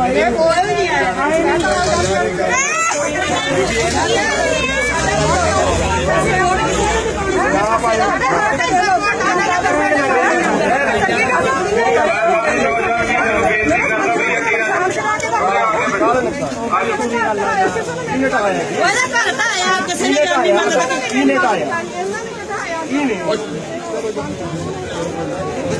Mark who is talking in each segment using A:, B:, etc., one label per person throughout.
A: ਇਹ ਕੋਈ ਵੀ ਨਹੀਂ। ਆਇਆ? ਉਹਦਾ ਘਰ ਤਾਂ ਆਇਆ। ਕਿਸੇ ਨੇ ਜਾਨੀ ਮੰਗਦਾ
B: ਨਹੀਂ ਬਣਿਆ ਉਹਨੇ ਬਾਹਰ ਨੂੰ ਤੋਂ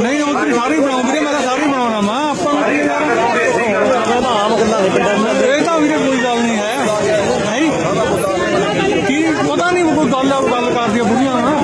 C: ਨਹੀਂ, ਉਹ ਤੁਸੀਂ ਸਾਰੀ ਬਣਾਓ ਵੀਰੇ, ਮੈਂ ਤਾਂ ਸਾਰੀ ਬਣਾਉਣਾ ਵਾ। ਆਪਾਂ ਨੂੰ ਕੀ ਯਾਰ
B: ਆਮ ਗੱਲਾਂ ਨਹੀਂ ਪਿੰਡਾਂ
C: ਇਹ ਤਾਂ ਵੀਰੇ ਕੋਈ ਗੱਲ ਨਹੀਂ ਹੈ। ਨਹੀਂ। ਕੀ, ਪਤਾ ਨਹੀਂ ਕੋਈ ਗੱਲ ਆ ਗੱਲ ਕਰਦੀਆਂ ਬੁੜੀਆਂ ਨਾ